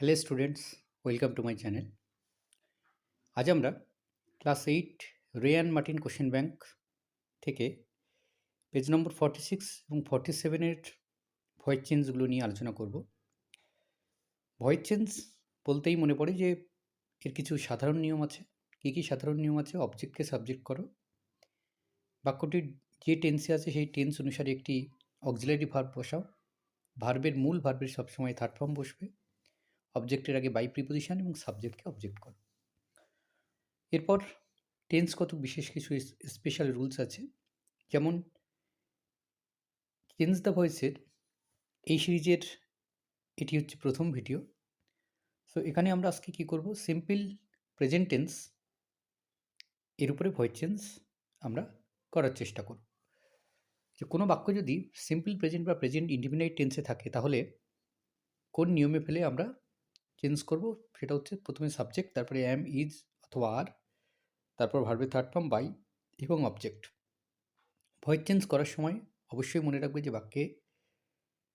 Hello students welcome to my channel আজ আমরা class eight Ryan Martin question bank থেকে page number forty six এবং forty সেভেনের voice চেঞ্জগুলো নিয়ে আলোচনা করব। ভয়েস চেঞ্জ বলতেই মনে পড়ে যে এর কিছু সাধারণ নিয়ম আছে। কী কী সাধারণ নিয়ম আছে? অবজেক্টকে সাবজেক্ট করো। বাক্যটির যে টেন্সে আছে সেই টেন্স অনুসারে একটি অক্সিলারি ভার্ব বসাও। ভার্বের মূল ভার্বের সবসময় থার্ড ফর্ম বসবে। অবজেক্টের আগে বাই প্রিপোজিশন এবং সাবজেক্টকে অবজেক্ট করো। এরপর টেন্স কত বিশেষ কিছু স্পেশাল রুলস আছে। যেমন চেঞ্জ দ্য ভয়েসের এই সিরিজের এটি হচ্ছে প্রথম ভিডিও সো এখানে আমরা আজকে কী করব? সিম্পল প্রেজেন্ট টেন্স এর উপরে ভয়েস চেঞ্জ আমরা করার চেষ্টা করব। যে কোনো বাক্য যদি সিম্পল প্রেজেন্ট বা প্রেজেন্ট ইন্ডিপেন্ডেন্ট টেন্সে থাকে, তাহলে কোন নিয়মে ফেলে আমরা চেঞ্জ করব। সেটা হচ্ছে প্রথমে সাবজেক্ট তারপরে অ্যাম ইজ অথবা আর তারপর ভার্বের থার্ড ফর্ম বাই এবং অবজেক্ট ভয়েস চেঞ্জ করার সময় অবশ্যই মনে রাখবে যে বাক্যে,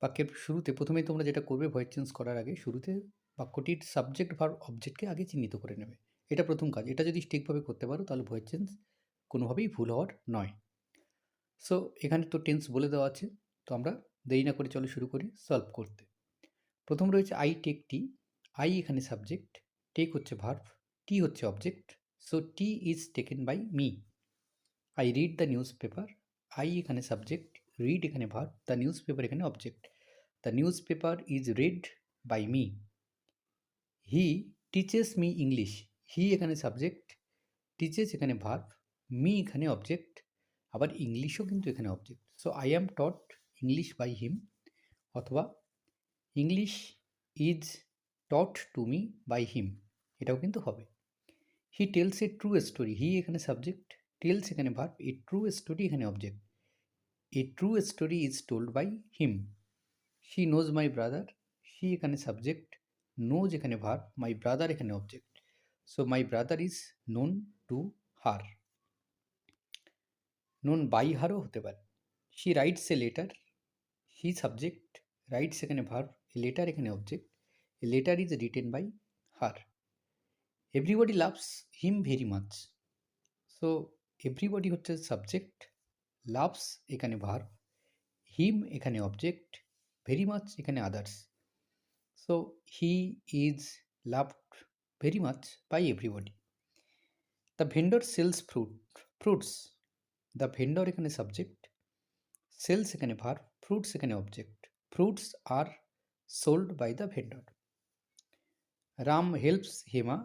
বাক্যের শুরুতে প্রথমেই তোমরা যেটা করবে ভয়েস চেঞ্জ করার আগে শুরুতে বাক্যটির সাবজেক্ট ভার অবজেক্টকে আগে চিহ্নিত করে নেবে। এটা প্রথম কাজ। এটা যদি ঠিকভাবে করতে পারো তাহলে ভয়েস চেঞ্জ কোনোভাবেই ভুল হওয়ার নয়। সো এখানে তো টেন্স বলে দেওয়া আছে। তো আমরা দেরি না করে চলো শুরু করি সলভ করতে। প্রথম রয়েছে আই টেক টি আই এখানে সাবজেক্ট টেক হচ্ছে ভার্ভ টি হচ্ছে object so tea is taken by me I read the newspaper I এখানে সাবজেক্ট রিড এখানে ভার্ভ দ্য নিউজ পেপার এখানে object the newspaper is read by me he teaches me English he এখানে subject teaches এখানে verb me এখানে object আবার ইংলিশও কিন্তু এখানে object so I am taught English by him অথবা English is taught to me by him এটাও কিন্তু হবে। He tells a true story he এখানে সাবজেক্ট টেলস এখানে ভার্ব এ ট্রু স্টোরি এখানে object a true story is told by him she knows my brother she এখানে subject knows এখানে verb my brother এখানে object so my brother is known to her known by হারও হতে পারে। She writes a letter she subject writes এখানে verb a letter এখানে object letter is written by her everybody loves him very much so everybody হচ্ছে subject loves এখানে verb him এখানে object very much এখানে others so he is loved very much by everybody the vendor sells fruit fruits the vendor এখানে subject sells এখানে verb fruits এখানে object fruits are sold by the vendor Ram helps Hema,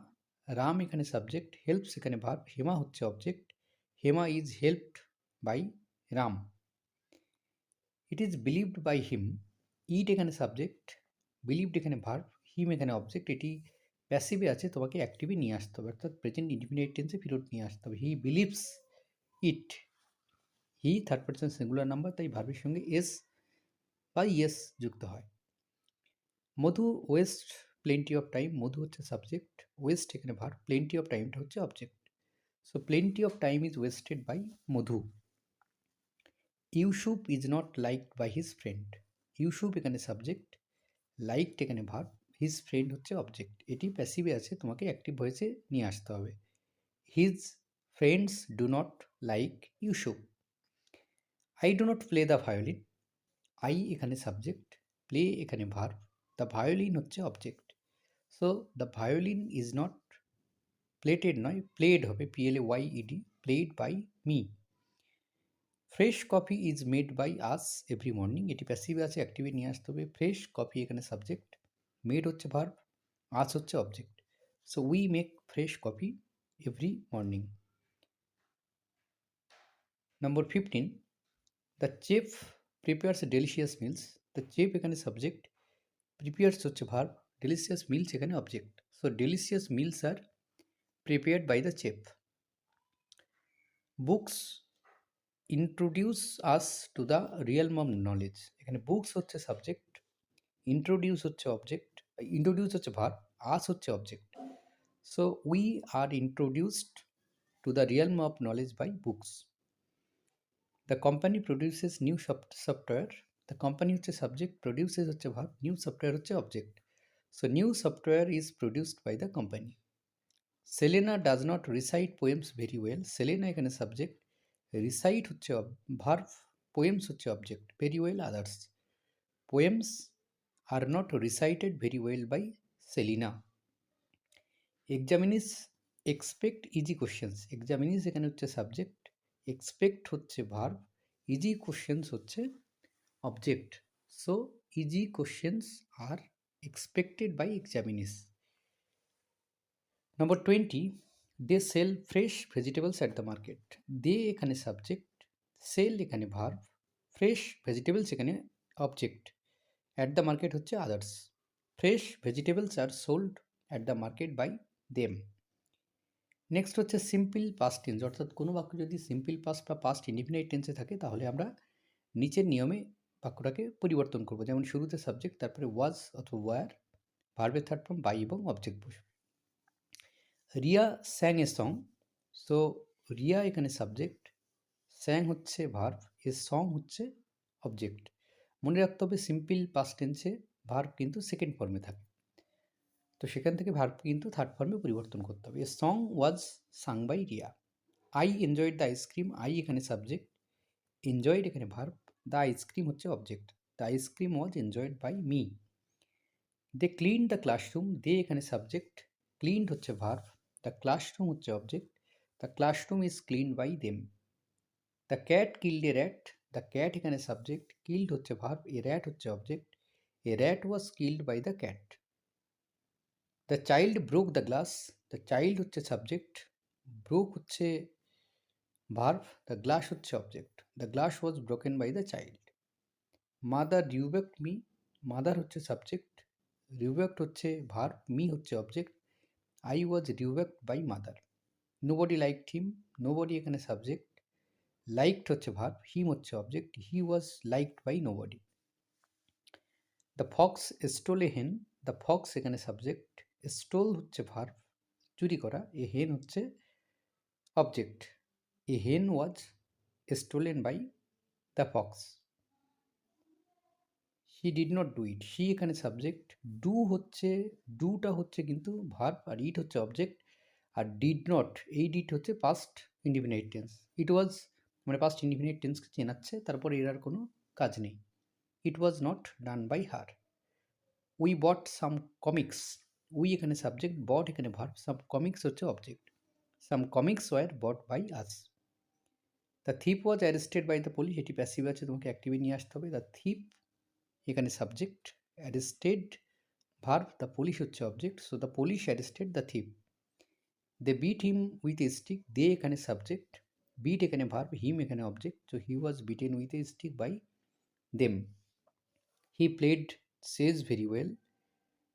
Ram এখানে subject helps এখানে verb Hema হচ্ছে object Hema is helped by Ram. It is believed by him it এখানে subject believed এখানে verb him এখানে object এটি প্যাসিভে আছে, তোমাকে অ্যাক্টিভে নিয়ে আসতে হবে, অর্থাৎ প্রেজেন্ট ইন্ডিপেন্ডেন্ট টেন্সে ফেরত নিয়ে আসতে হবে। He believes it he third person singular number তাই ভার্বের সঙ্গে এস বা ইয়েস যুক্ত হয়। Madhu waste plenty of time Madhu হচ্ছে সাবজেক্ট ওয়েস্ট এখানে ভার প্লেন্টি অফ টাইমটা হচ্ছে object so plenty of time is wasted by Madhu. Yusuf is not liked by his friend Yusuf এখানে সাবজেক্ট লাইকড এখানে verb his friend হচ্ছে object এটি প্যাসিভে আছে, তোমাকে অ্যাক্টিভ ভয়েসে নিয়ে আসতে হবে। His friends do not like Yusuf I do not play the violin I এখানে সাবজেক্ট প্লে এখানে ভার দ্য ভায়োলিন হচ্ছে object so the violin is not plated নয় প্লেড হবে P L A Y E D played by me fresh coffee is made by us every morning এটি প্যাসিভে আছে অ্যাক্টিভে নিয়ে আসতে হবে ফ্রেশ কফি এখানে সাবজেক্ট মেড হচ্ছে ভার্ব আস হচ্ছে object so we make fresh coffee every morning number fifteen the chef prepares delicious meals the chef এখানে সাবজেক্ট প্রিপেয়ার্স হচ্ছে ভার্ব ডেলিশিয়াস মিলস এখানে object so delicious meals are prepared by the chef books introduce us to the realm of knowledge এখানে books হচ্ছে subject introduce হচ্ছে object introduce হচ্ছে verb us হচ্ছে object so we are introduced to the realm of knowledge by books the company produces new software the company হচ্ছে subject produces হচ্ছে verb new software হচ্ছে object So, new software is produced by the company. Selena does not recite poems very well. Selena এখানে subject recite হচ্ছে verb poems হচ্ছে object very well others poems are not recited very well by Selena examinees expect easy questions examinees এখানে হচ্ছে subject expect হচ্ছে verb easy questions হচ্ছে object so easy questions are expected by examinees number twenty they sell fresh vegetables at the market they এখানে subject sell এখানে verb fresh vegetables এখানে object at the market হচ্ছে others fresh vegetables are sold at the market by them next হচ্ছে simple past tense অর্থাৎ কোনো বাক্য যদি simple past বা পাস্ট ইন্ডিফিনাইট টেন্সে থাকে, তাহলে আমরা নিচের নিয়মে বাক্যটাকে পরিবর্তন করব। যেমন শুরুতে সাবজেক্ট তারপরে ওয়াজ অথবা ওয়ার ভার্বের থার্ড ফর্ম বাই এবং অবজেক্ট বসবে। Riya sang a song so Riya এখানে সাবজেক্ট স্যাং হচ্ছে ভার্ভ এ সং হচ্ছে অবজেক্ট মনে রাখতে হবে সিম্পল পাস্ট টেন্সে ভার্ভ কিন্তু সেকেন্ড ফর্মে থাকে। তো সেখান থেকে ভার্ভ কিন্তু থার্ড ফর্মে পরিবর্তন করতে হবে। A song was sang by Riya. I enjoyed the ice cream I এখানে সাবজেক্ট এনজয়েড এখানে ভার্ভ দ্য আইসক্রিম হচ্ছে object the ice cream was enjoyed by me they clean the classroom they এখানে subject cleaned হচ্ছে verb the classroom হচ্ছে object the classroom is clean by them the cat killed a rat the cat এখানে subject killed হচ্ছে verb a rat হচ্ছে object a rat was killed by the cat the child broke the glass the child হচ্ছে subject broke হচ্ছে verb the glass হচ্ছে object the glass was broken by the child mother rebuked me mother হচ্ছে subject rebuked হচ্ছে verb me হচ্ছে object I was rebuked by mother nobody liked him nobody এখানে subject liked হচ্ছে verb him হচ্ছে object he was liked by nobody the fox stole a hen the fox এখানে subject stole হচ্ছে verb চুরি করা. A hen হচ্ছে object a hen was stolen by the fox he did not do it he এখানে subject do হচ্ছে ডুটা হচ্ছে কিন্তু ভার্ব আর ইট হচ্ছে অবজেক্ট আর ডিড নট এই ডিট হচ্ছে past independent tense it was মানে পাস্ট ইন্ডিপেন্ডেন্ট টেন্সকে চেনাচ্ছে, তারপরে এর আর কোনো কাজ নেই। It was not done by her we bought some comics we এখানে সাবজেক্ট বট এখানে ভার্ব সাম কমিক্স হচ্ছে object some comics were bought by us the thief was arrested by the police এটি প্যাসিভ আছে, তোমাকে অ্যাক্টিভে নিয়ে আসতে হবে। দ্য থিপ এখানে subject arrested verb the police হচ্ছে object so the police arrested the thief they beat him with a stick they এখানে সাবজেক্ট বিট এখানে ভার্ভ হিম এখানে object so he was beaten with a stick by them he played chess very well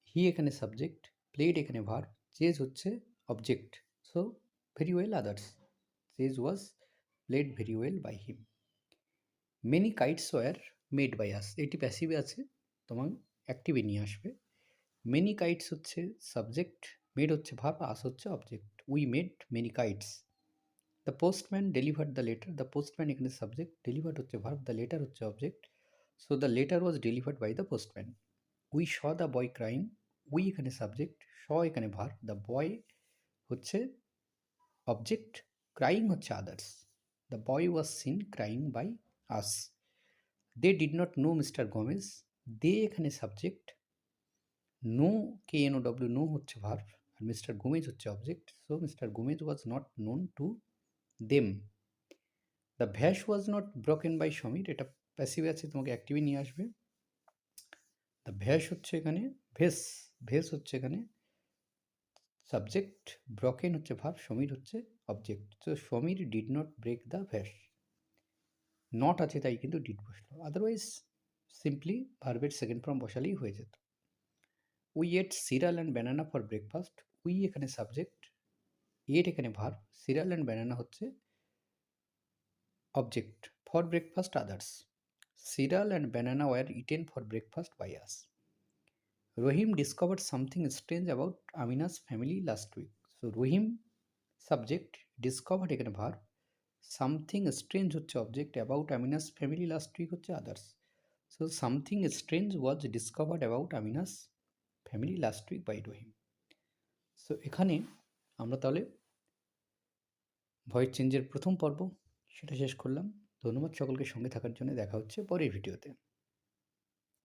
he এখানে subject played এখানে verb chess হচ্ছে object so very well others chess was played very well by him many kites were made by us এটি প্যাসিভে আছে, তোমার অ্যাক্টিভে নিয়ে আসবে। মেনি কাইটস হচ্ছে সাবজেক্ট মেড হচ্ছে ভাব আস হচ্ছে object we made many kites the postman deliver the letter the postman এখানে সাবজেক্ট ডেলিভার্ড হচ্ছে ভার্ব দ্য লেটার হচ্ছে object so the letter was delivered by the postman we saw the boy crying we এখানে subject saw এখানে verb the boy হচ্ছে object crying হচ্ছে others the boy was seen crying by us they did not know mister Gomez they এখানে subject know K N O W know হচ্ছে verb আর Mr Gomez হচ্ছে object so mister Gomez was not known to them the vase was not broken by Samir এটা passive আছে, তোমাকে অ্যাক্টিভে নিয়ে আসবে। দ্য ভ্যাশ হচ্ছে এখানে ভেস ভেস হচ্ছে এখানে সাবজেক্ট ব্রকেন হচ্ছে ভাব সমীর হচ্ছে অবজেক্ট তো Samir did not break the vase not আছে তাই কিন্তু ডিড বসল। আদারওয়াইজ সিম্পলি ভার্বের সেকেন্ড ফর্ম বসালেই হয়ে যেত। We ate cereal and banana for breakfast we এখানে সাবজেক্ট এট এখানে ভার্ব সিরাল অ্যান্ড ব্যানানা হচ্ছে object for breakfast others cereal and banana were eaten for breakfast by us Rahim discover something strange about Amina's family last week so Rahim subject discover এখানে verb something strange হচ্ছে object about Amina's family last week হচ্ছে others so something strange was discovered about Amina's family last week by Rahim so এখানে আমরা তাহলে voice চেঞ্জের প্রথম পর্ব, সেটা শেষ করলাম। ধন্যবাদ সকলকে সঙ্গে থাকার জন্য। দেখা হচ্ছে পরের ভিডিওতে।